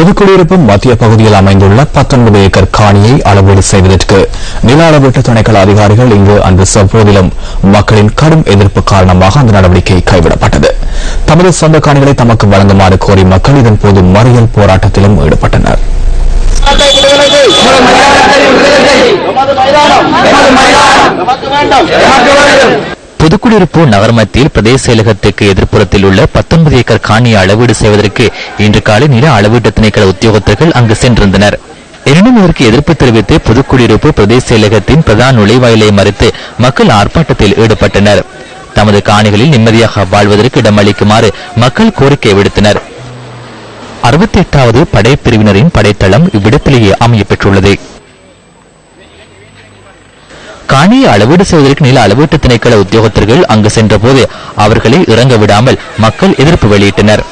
புதுக்குடியிருப்பு மத்திய பகுதியில் அமைந்துள்ள பத்தொன்பது ஏக்கர் காணியை அளவீடு செய்வதற்கு நில அளவீட்டு துணைக்கள அதிகாரிகள் இங்கு அன்று செவ்வதிலும் மக்களின் கடும் எதிர்ப்பு காரணமாக அந்த நடவடிக்கை கைவிடப்பட்டது. தமது சொந்த காணிகளை தமக்கு வழங்குமாறு கோரி மக்கள் இதன்போது மறியல் போராட்டத்திலும் ஈடுபட்டனர். புதுக்குடியிருப்பு நகர் மத்தியில் பிரதேச செயலகத்துக்கு எதிர்ப்புறத்தில் உள்ள பத்தொன்பது ஏக்கர் காணியை அளவீடு செய்வதற்கு இன்று காலை நில அளவீட்டு திணைக்கள உத்தியோகத்தர்கள் அங்கு சென்றிருந்தனர். எனினும் இதற்கு எதிர்ப்பு தெரிவித்து புதுக்குடியிருப்பு பிரதேச செயலகத்தின் பிரதான நுழைவாயிலை மறுத்து மக்கள் ஆர்ப்பாட்டத்தில் ஈடுபட்டனர். தமது காணிகளில் நிம்மதியாக வாழ்வதற்கு இடமளிக்குமாறு மக்கள் கோரிக்கை விடுத்தனர். அறுபத்தி எட்டாவது படைப்பிரிவினரின் படைத்தளம் இவ்விடத்திலேயே அமைய பெற்றுள்ளது. காணியை அளவீடு செய்வதற்கு நில அளவீட்டு திணைக்கள உத்தியோகத்தர்கள் அங்கு சென்றபோது அவர்களை இறங்க விடாமல் மக்கள் எதிர்ப்பு வெளியிட்டனர்.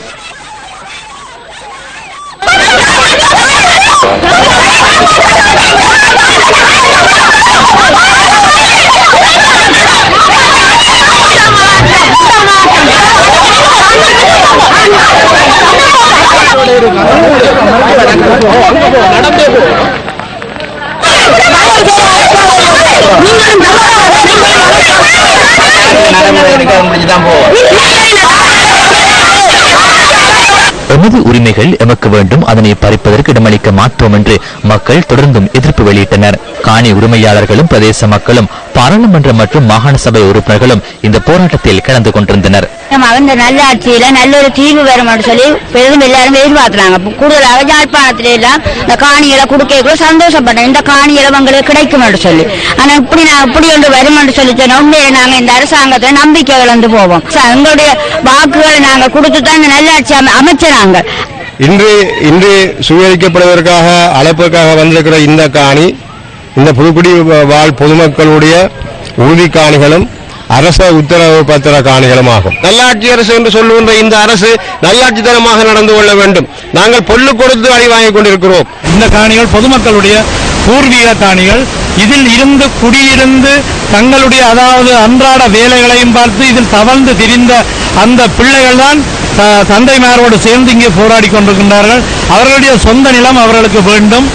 எமது உரிமைகள் எமக்கு வேண்டும் அதனை பறிப்பதற்கு இடமளிக்க மாட்டோம் என்று மக்கள் தொடர்ந்தும் எதிர்ப்பு வெளியிட்டனர். காணி உரிமையாளர்களும் பிரதேச மக்களும் பாராளுமன்ற மற்றும் மாகாண சபை உறுப்பினர்களும் இந்த போராட்டத்தில் கலந்து கொண்டிருந்தனர். நம்ம இந்த நல்ல ஆட்சியில நல்ல ஒரு தீர்வு வரும்னு சொல்லி பெரிதும் எல்லாரும் எதிர்பார்க்கிறாங்க. கூடுதலாக யாழ்ப்பாணத்தில எல்லாம் இந்த காணிகளை கொடுக்க கூட சந்தோஷப்பட்டேன் இந்த காணிகளை உங்களுக்கு கிடைக்கும் சொல்லி. ஆனா இப்படி நான் இப்படி ஒன்று வரும் என்று சொல்லி சொன்ன உண்மையில நாங்க இந்த அரசாங்கத்துல நம்பிக்கை இழந்து போவோம். எங்களுடைய வாக்குகளை நாங்க கொடுத்து தான் இந்த நல்லாட்சி அமை- அமைச்சராங்க. இன்று இன்று சுவீகரிக்கப்படுவதற்காக அழைப்புக்காக வந்திருக்கிற இந்த காணி இந்த புதுக்குடி வாழ் பொதுமக்களுடைய உறுதி காணிகளும் அரச உத்தரவு பத்திர காணிகளும் ஆகும் நல்லாட்சி அரசு என்று சொல்லுகின்ற இந்த அரசு நல்லாட்சித்தனமாக நடந்து கொள்ள வேண்டும். நாங்கள் பொல்லு கொடுத்து அடி வாங்கிக் கொண்டிருக்கிறோம். இந்த காணிகள் பொதுமக்களுடைய பூர்வீக காணிகள். இதில் இருந்து குடியிருந்து தங்களுடைய அதாவது அன்றாட வேலைகளையும் பார்த்து இதில் தவழ்ந்து திரிந்த அந்த பிள்ளைகள் தான் தந்தைமாரோடு சேர்ந்து இங்கே போராடி கொண்டிருக்கின்றார்கள். அவர்களுடைய சொந்த நிலம் அவர்களுக்கு வேண்டும்.